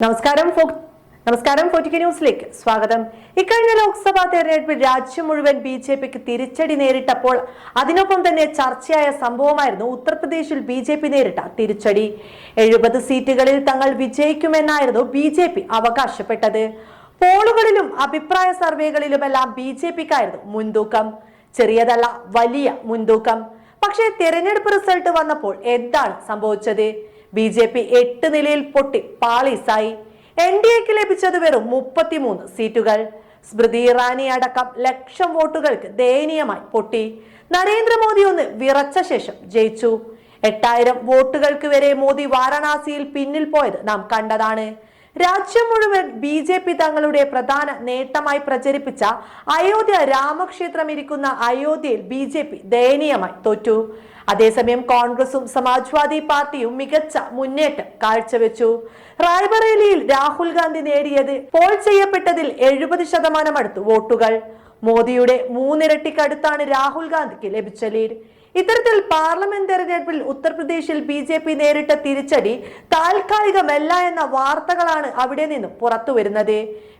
നമസ്കാരം നമസ്കാരം ഫോർട്ടിക്ക ന്യൂസിലേക്ക് സ്വാഗതം. ഇക്കഴിഞ്ഞ ലോക്സഭാ തെരഞ്ഞെടുപ്പിൽ രാജ്യം മുഴുവൻ ബി ജെ പിക്ക് തിരിച്ചടി നേരിട്ടപ്പോൾ അതിനൊപ്പം തന്നെ ചർച്ചയായ സംഭവമായിരുന്നു ഉത്തർപ്രദേശിൽ ബി ജെ പി നേരിട്ട തിരിച്ചടി. എഴുപത് സീറ്റുകളിൽ തങ്ങൾ വിജയിക്കുമെന്നായിരുന്നു ബി ജെ പി അവകാശപ്പെട്ടത്. പോളുകളിലും അഭിപ്രായ സർവേകളിലുമെല്ലാം ബി ജെ പിക്കായിരുന്നു മുൻതൂക്കം. ചെറിയതല്ല വലിയ മുൻതൂക്കം. പക്ഷേ തെരഞ്ഞെടുപ്പ് റിസൾട്ട് വന്നപ്പോൾ എന്താണ് സംഭവിച്ചത്? ബി ജെ പി എട്ട് നിലയിൽ പൊട്ടി പാളീസായി. എൻ ഡി എക്ക് ലഭിച്ചത് വെറും മുപ്പത്തിമൂന്ന് സീറ്റുകൾ. സ്മൃതി ഇറാനി അടക്കം ലക്ഷം വോട്ടുകൾക്ക് ദയനീയമായി പൊട്ടി. നരേന്ദ്രമോദി ഒന്ന് വിറച്ച ശേഷം ജയിച്ചു. എട്ടായിരം വോട്ടുകൾക്ക് വരെ മോദി വാരണാസിയിൽ പിന്നിൽ പോയത് നാം കണ്ടതാണ്. രാജ്യം മുഴുവൻ ബി ജെ പി തങ്ങളുടെ പ്രധാന നേട്ടമായി പ്രചരിപ്പിച്ച അയോധ്യ രാമക്ഷേത്രം ഇരിക്കുന്ന അയോധ്യയിൽ ബി ജെ പി ദയനീയമായി തോറ്റു. അതേസമയം കോൺഗ്രസും സമാജ്വാദി പാർട്ടിയും മികച്ച മുന്നേറ്റം കാഴ്ചവെച്ചു. റായ്ബറേലിയിൽ രാഹുൽ ഗാന്ധി നേടിയത് പോൾ ചെയ്യപ്പെട്ടതിൽ എഴുപത് ശതമാനം അടുത്തു വോട്ടുകൾ. മോദിയുടെ മൂന്നിരട്ടിക്കടുത്താണ് രാഹുൽ ഗാന്ധിക്ക് ലഭിച്ച ലീഡ്. ഇത്തരത്തിൽ പാർലമെന്റ് തെരഞ്ഞെടുപ്പിൽ ഉത്തർപ്രദേശിൽ ബി ജെ പി നേരിട്ട തിരിച്ചടി താൽക്കാലികമല്ല എന്ന വാർത്തകളാണ് അവിടെ നിന്നും പുറത്തു വരുന്നത്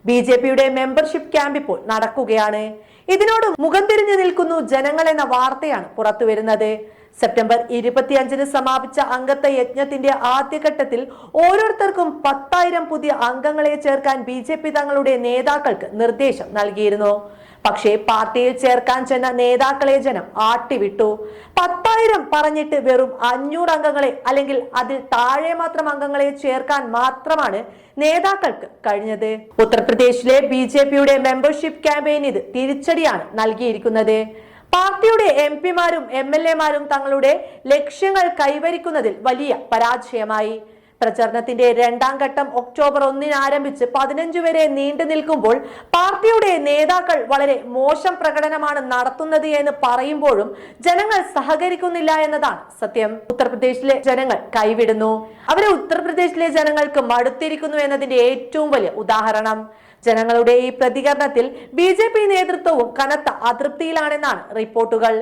ബി ജെ പിയുടെ മെമ്പർഷിപ്പ് ക്യാമ്പ് ഇപ്പോൾ നടക്കുകയാണ്. ഇതിനോട് മുഖം തിരിഞ്ഞു നിൽക്കുന്നു ജനങ്ങൾ എന്ന വാർത്തയാണ് പുറത്തു വരുന്നത് സെപ്റ്റംബർ ഇരുപത്തിയഞ്ചിന് സമാപിച്ച അംഗത്വ യജ്ഞത്തിന്റെ ആദ്യഘട്ടത്തിൽ ഓരോരുത്തർക്കും പത്തായിരം പുതിയ അംഗങ്ങളെ ചേർക്കാൻ ബി തങ്ങളുടെ നേതാക്കൾക്ക് നിർദ്ദേശം നൽകിയിരുന്നു. പക്ഷേ പാർട്ടിയിൽ ചേർക്കാൻ ചെന്ന നേതാക്കളെ ജനം ആട്ടിവിട്ടു. പത്തായിരം പറഞ്ഞിട്ട് വെറും അഞ്ഞൂറ് അംഗങ്ങളെ അല്ലെങ്കിൽ അതിൽ താഴെ മാത്രം അംഗങ്ങളെ ചേർക്കാൻ മാത്രമാണ് നേതാക്കൾക്ക് കഴിഞ്ഞത്. ഉത്തർപ്രദേശിലെ ബി ജെ പിയുടെ മെമ്പർഷിപ്പ് ക്യാമ്പയിൻ ഇത് തിരിച്ചടിയാണ് നൽകിയിരിക്കുന്നത്. പാർട്ടിയുടെ എം പിമാരും എം എൽ എമാരും തങ്ങളുടെ ലക്ഷ്യങ്ങൾ കൈവരിക്കുന്നതിൽ വലിയ പരാജയമായി. പ്രചരണത്തിന്റെ രണ്ടാം ഘട്ടം ഒക്ടോബർ ഒന്നിന് ആരംഭിച്ച് പതിനഞ്ച് വരെ നീണ്ടു നിൽക്കുമ്പോൾ പാർട്ടിയുടെ നേതാക്കൾ വളരെ മോശം പ്രകടനമാണ് നടത്തുന്നത് എന്ന് പറയുമ്പോഴും ജനങ്ങൾ സഹകരിക്കുന്നില്ല എന്നതാണ് സത്യം. ഉത്തർപ്രദേശിലെ ജനങ്ങൾ കൈവിടുന്നു. അവരെ ഉത്തർപ്രദേശിലെ ജനങ്ങൾക്ക് മടുത്തിരിക്കുന്നു എന്നതിന്റെ ഏറ്റവും വലിയ ഉദാഹരണം. ജനങ്ങളുടെ ഈ പ്രതികരണത്തിൽ ബി നേതൃത്വവും കനത്ത അതൃപ്തിയിലാണെന്നാണ് റിപ്പോർട്ടുകൾ.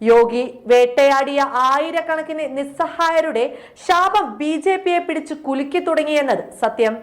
യോഗി വേട്ടയാടിയ ആയിരക്കണക്കിന് നിസ്സഹായരുടെ ശാപം ബി ജെ പിയെ പിടിച്ചു കുലുക്കി തുടങ്ങിയെന്നത് സത്യം.